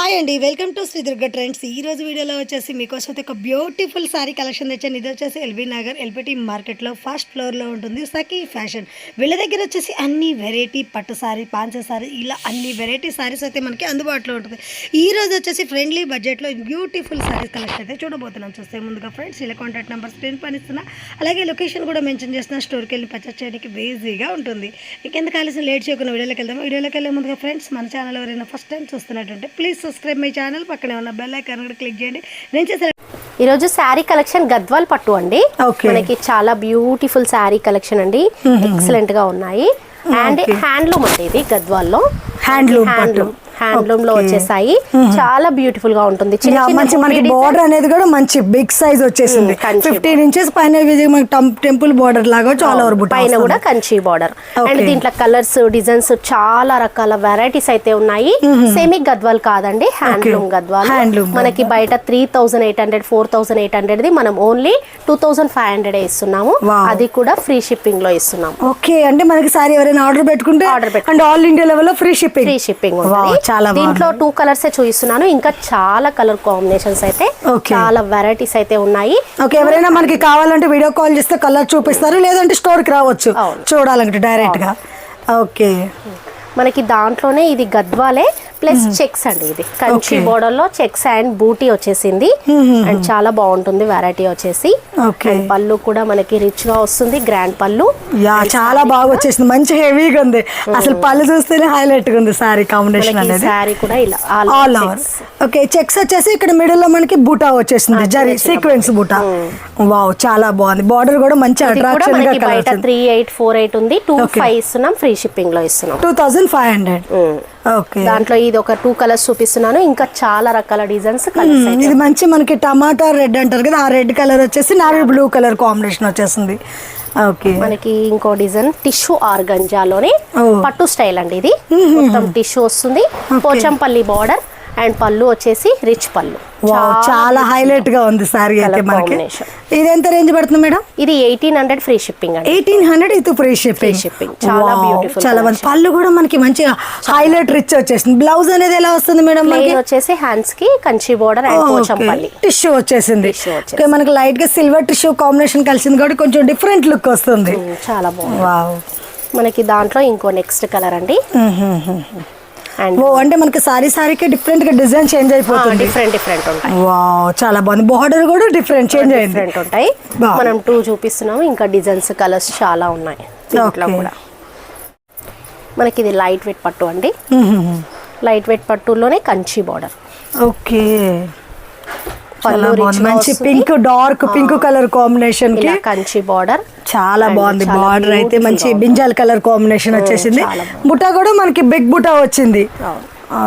Hi అండి welcome to Shri Durga trends ఈ రోజు వీడియోలో వచ్చేసి మీకోసం అయితే ఒక బ్యూటిఫుల్ సారీ కలెక్షన్ తెచ్చాను. ఇది వచ్చేసి ఎల్బీ నగర్ ఎల్పిటి మార్కెట్లో ఫస్ట్ ఫ్లోర్లో ఉంటుంది సఖీ ఫ్యాషన్ వీళ్ళ దగ్గర వచ్చేసి అన్ని వెరైటీ పట్టు సారీ పాంచ సారీ ఇలా అన్ని వెరైటీ సారీస్ అయితే మనకి అందుబాటులో ఉంటుంది. ఈ రోజు వచ్చేసి ఫ్రెండ్లీ బడ్జెట్లో బ్యూటిఫుల్ సారీస్ కలెక్షన్ అయితే చూడబోతున్నాం. చూస్తే ముందుగా ఫ్రెండ్స్ ఇలా కాంటాక్ట్ నెంబర్ స్క్రీన్ పనిస్తున్నా అలాగే లొకేషన్ కూడా మెన్షన్ చేస్తున్నా. స్టోర్కి వెళ్ళి పర్చేస్ చేయడానికి ఈజీగా ఉంటుంది. ఇంకెందుకు కలిసి లేట్ చేయకుండా వీడియోలోకి వెళ్దాం. వీడియోలోకి వెళ్ళే ముందుగా ఫ్రెండ్స్ మన ఛానల్ ఎవరైనా ఫస్ట్ టైం చూస్తున్నట్టుంటే ప్లీజ్ సబ్స్క్రైబ్ మై ఛానల్ పక్కనే ఉన్న బెల్ ఐకాన్ కూడా క్లిక్ చేయండి. నేను చేసే ఈరోజు శారీ కలెక్షన్ గద్వాల్ పట్టు అండి. మనకి చాలా బ్యూటిఫుల్ శారీ కలెక్షన్ అండి. ఎక్సలెంట్గా ఉన్నాయి. అండ్ హ్యాండ్లూమ్ అండి ఇది గద్వాల్లో. పట్టు. హ్యాండ్లూమ్ హ్యాండ్లూమ్లో. వచ్చేసాయి. చాలా బ్యూటిఫుల్గా ఉంటుంది మంచి మనకి. బార్డర్ అనేది కూడా మంచి బిగ్ సైజ్ వచ్చేసింది. ఫిఫ్టీన్ ఇంచెస్ పైన టెంపుల్ బార్డర్ లాగా చాలా పైన కూడా కంచి బార్డర్ అండ్. దీంట్లో కలర్స్ డిజైన్స్ చాలా రకాల వెరైటీస్ అయితే ఉన్నాయి. సెమీ గద్వాల్ కాదండి హ్యాండ్లూమ్ గద్వాల్ మనకి బయట three thousand eight hundred four thousand eight hundred the మనం only two thousand five hundred ఇస్తున్నాము. అది కూడా ఫ్రీ షిప్పింగ్లో ఇస్తున్నాము. ఓకే. అంటే మనకి సారీ ఎవరైనా ఆర్డర్ పెట్టుకుంటే Order పెట్టుకుంటే. అండ్ ఆల్ ఇండియా లెవెల్లో ఫ్రీ షిప్పింగ్ ఫ్రీ షిప్పింగ్ చాలా దీంట్లో టూ కలర్స్ చూపిస్తున్నాను. ఇంకా చాలా కలర్ కాంబినేషన్స్ అయితే. చాలా వెరైటీస్ అయితే ఉన్నాయి. ఓకే ఎవరైనా మనకి కావాలంటే వీడియో కాల్ చేస్తే కలర్ చూపిస్తారు లేదంటే స్టోర్కి రావచ్చు. చూడాలంటే డైరెక్ట్గా. ఓకే మనకి దాంట్లోనే ఇది గద్వాలే ప్లస్ చెక్స్ అండి ఇది. కంచి Okay. బోర్డర్లో చెక్స్ అండ్ బూటీ వచ్చేసింది. అండ్ చాలా బాగుంటుంది వెరైటీ వచ్చేసి. పళ్ళు కూడా మనకి రిచ్గా వస్తుంది గ్రాండ్ పళ్ళు. చాలా బాగా వచ్చేసింది. మంచి హెవీగా ఉంది. అసలు పళ్ళు చూస్తేనే హైలైట్గా ఉంది సారీ కాంబినేషన్ అనేది. శారీ కూడా ఇలా ఆల్ ఓవర్. ఓకే చెక్స్ వచ్చేసి ఇక్కడ మిడిల్లో మనకి బూటా వచ్చేసింది. జరీ సీక్వెన్స్ బూటా. వావ్ చాలా బాగుంది. బార్డర్ కూడా మంచి అట్రాక్షన్గా బయట త్రీ ఎయిట్ ఫోర్ ఎయిట్ ఉంది. టూ. ఫైవ్ ఇస్తున్నాం ఫ్రీ షిప్పింగ్లో ఇస్తున్నాం. Two thousand five hundred. Okay. దాంట్లో ఇది ఒక టూ కలర్స్ చూపిస్తున్నాను. ఇంకా చాలా రకాల డిజైన్స్. ఇది మంచి మనకి టమాటా రెడ్ అంటారు కదా ఆ రెడ్ కలర్ వచ్చేసి నావీ బ్లూ కలర్ కాంబినేషన్ వచ్చేసింది. ఓకే. మనకి ఇంకో డిజైన్ టిష్యూ ఆర్గంజాలోనే. పట్టు స్టైల్ అండి ఇది. మొత్తం టిష్యూ వస్తుంది. పోచంపల్లి బార్డర్. అండ్ పళ్ళు వచ్చేసి రిచ్ పళ్ళు. చాలా హైలైట్గా ఉంది సారీ అయితే మనకి. ఇది ఎంత రేంజ్ పడుతుంది మేడం? ఇది ఎయిటీన్ హండ్రెడ్ ఫ్రీ షిప్పింగ్ అండి. ఎయిటీన్ హండ్రెడ్ ఇది ఫ్రీ షిప్పింగ్ shipping. చాలా beautiful చాలా మంది పళ్ళు కూడా మనకి మంచిగా హైలైట్ రిచ్ వచ్చేసింది. బ్లౌజ్ అనేది ఎలా వస్తుంది మేడం మనకి? వచ్చేసి హ్యాండ్స్కి Kanchi border and Pochampalli tissue వచ్చేసింది. మనకి లైట్గా సిల్వర్ టిష్యూ కాంబినేషన్ కలిసింది కాబట్టి కొంచెం డిఫరెంట్ లుక్ వస్తుంది. ఉమ్, చాలా బాగుంది. వావ్ మనకి దాంట్లో ఇంకో నెక్స్ట్ కలర్ అండి. అండ్ ఓ అంటే మనకి సారీ సారీకి డిఫరెంట్గా డిజైన్ చేంజ్ అయిపోతుంది. డిఫరెంట్ డిఫరెంట్ ఉంటాయి. వావ్ చాలా బాగుంది. బార్డర్ కూడా డిఫరెంట్ చేంజ్ అయింది. డిఫరెంట్ ఉంటాయి. మనం టూ చూపిస్తున్నాము ఇంకా డిజైన్స్ కలర్స్ చాలా ఉన్నాయి. దీంట్లో. కూడా. మనకి ఇది లైట్ వెయిట్ పట్టు అండి. లైట్ వెయిట్ పట్టులోనే కంచి బార్డర్ ఓకే మంచి. Pink dark pink colour combination Kanchi border చాలా బాగుంది. బార్డర్ అయితే మంచి. బింజాల్ కలర్ కాంబినేషన్ వచ్చేసింది. బుట్ట కూడా మనకి బిగ్ బుట్ట వచ్చింది.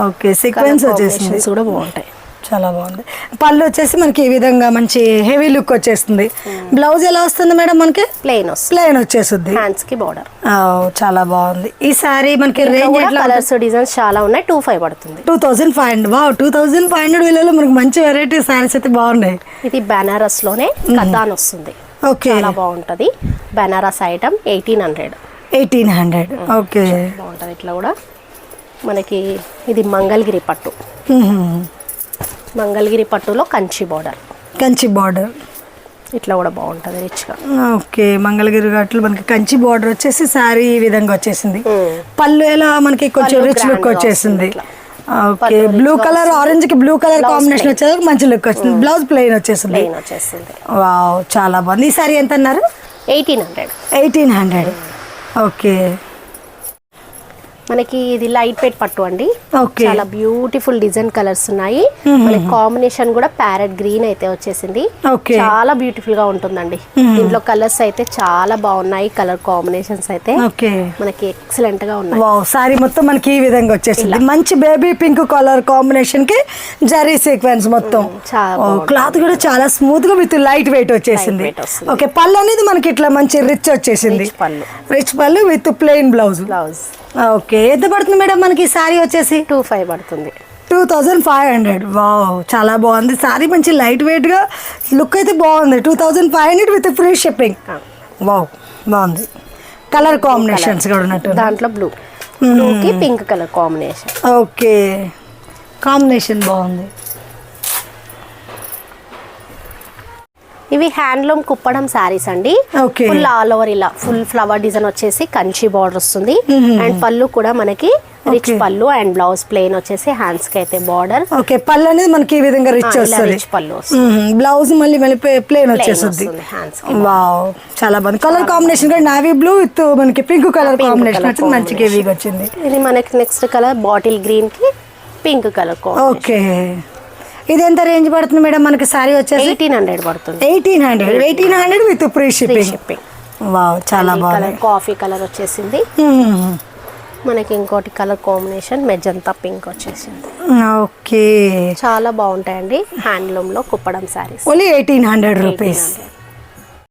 ఓకే సీక్వెన్స్ వచ్చేసింది. కూడా బాగుంటాయి. చాలా బాగుంది. పళ్ళు వచ్చేసి మనకి ఈ విధంగా మంచి హెవీ లుక్ వచ్చేస్తుంది. Hmm. బ్లౌజ్ ఎలా వస్తుంది మేడం మనకి? ప్లెయిన్ ప్లెయిన్ వచ్చేస్తుంది. హ్యాండ్స్కి బార్డర్ చాలా బాగుంది. ఈ సారీ మనకి రేంజ్ కలర్స్ డిజైన్స్ చాలా ఉన్నాయి. టూ ఫైవ్ పడుతుంది. టూ థౌజండ్ ఫైవ్ హండ్రెడ్ వా టూ థౌజండ్ ఫైవ్ హండ్రెడ్ వేలలో మనకి మంచి వెరైటీ సారీస్ అయితే బాగున్నాయి. ఇది బెనారస్లోనే కథాన్ వస్తుంది. చాలా బాగుంటది. Benares item eighteen hundred. Eighteen hundred. Okay. బాగుంటది ఇట్లా కూడా. మనకి ఇది మంగళగిరి పట్టు. మంగళగిరి పట్టులో కంచి బార్డర్. కంచి బార్డర్. ఇట్లా కూడా బాగుంటది రిచ్గా ఓకే. మంగళగిరి ఘాట్లు మనకి కంచి బార్డర్ వచ్చేసి సారీ ఈ విధంగా వచ్చేసింది. పళ్ళు ఎలా మనకి కొంచెం రిచ్ లుక్ వచ్చేసింది. ఓకే. బ్లూ కలర్ ఆరెంజ్కి బ్లూ కలర్ కాంబినేషన్. వచ్చేది మంచి లుక్ వచ్చింది బ్లౌజ్ ప్లెయిన్ వచ్చేసింది ప్లెయిన్ వచ్చేస్తుంది. వావ్ చాలా బాగుంది. ఈ సారీ ఎంత అన్నారు eighteen hundred eighteen hundred okay మనకి ఇది లైట్ వెయిట్ పట్టు అండి. ఓకే చాలా బ్యూటిఫుల్ డిజైన్ కలర్స్ ఉన్నాయి. మనకి కాంబినేషన్ కూడా ప్యారెట్ గ్రీన్ అయితే వచ్చేసింది. ఓకే చాలా బ్యూటిఫుల్గా ఉంటుందండి. దీంట్లో కలర్స్ అయితే చాలా బాగున్నాయి కలర్ కాంబినేషన్స్ అయితే. ఓకే మనకి ఎక్సలెంట్గా ఉన్నాయి. సారీ మొత్తం మనకి ఈ విధంగా వచ్చేసింది. మంచి బేబీ పింక్ కలర్ కాంబినేషన్కి జరీ సీక్వెన్స్ మొత్తం. చాలా క్లాత్ కూడా చాలా స్మూత్గా విత్ లైట్ వెయిట్ వచ్చేసింది. ఓకే పళ్ళు అనేది మనకి ఇట్లా మంచి రిచ్ వచ్చేసింది. రిచ్ పళ్ళు with plain blouse blouse okay ఎంత పడుతుంది మేడం మనకి సారీ వచ్చేసి? టూ ఫైవ్ పడుతుంది. Two thousand five hundred wow చాలా బాగుంది. సారీ మంచి లైట్ వెయిట్గా లుక్ అయితే బాగుంది. Two thousand five hundred with free shipping. Wow బాగుంది. కలర్ కాంబినేషన్స్ కూడా ఉన్నట్టు దాంట్లో బ్లూ బ్లూ కి pink colour combination okay combination బాగుంది. ఇవి హ్యాండ్లూమ్ కుప్పడం శారీస్ అండి. ఫుల్ ఆల్ ఓవర్ ఇలా ఫుల్ ఫ్లవర్ డిజైన్ వచ్చేసి కంచి బార్డర్ వస్తుంది. అండ్ పళ్ళు కూడా మనకి రిచ్. పళ్ళు అండ్ బ్లౌజ్ ప్లెయిన్ వచ్చేసి హ్యాండ్స్కి అయితే బార్డర్ ఓకే పళ్ళు అనేది మనకి ఈ విధంగా రిచ్ వస్తుంది. రిచ్ పళ్ళు బ్లౌజ్ మళ్ళీ మళ్ళీ ప్లేన్ వచ్చేస్తుంది. హ్యాండ్స్ వావ్ చాలా బాగుంది. కలర్ కాంబినేషన్ కూడా నావీ బ్లూ విత్ మనకి పింక్ కలర్ కాంబినేషన్ వచ్చింది మంచి హెవీగా వచ్చింది. ఇది మనకి నెక్స్ట్ కలర్ బాటిల్ గ్రీన్కి పింక్ కలర్ ఓకే. ఇది ఎంత రేంజ్ పడుతుంది మేడం మనకి సారీ వచ్చేసి? ఎయిటీన్ హండ్రెడ్ పడుతుంది. Eighteen hundred eighteen hundred with free shipping shipping wow చాలా బాగుంది. కాఫీ కలర్ వచ్చేసింది. మ్మ్. మనకి ఇంకోటి కలర్ కాంబినేషన్ మెజంతా పింక్ వచ్చేసింది. ఓకే చాలా బాగుంటాయండి. హ్యాండ్లూమ్లో Kuppadam saris only eighteen hundred rupees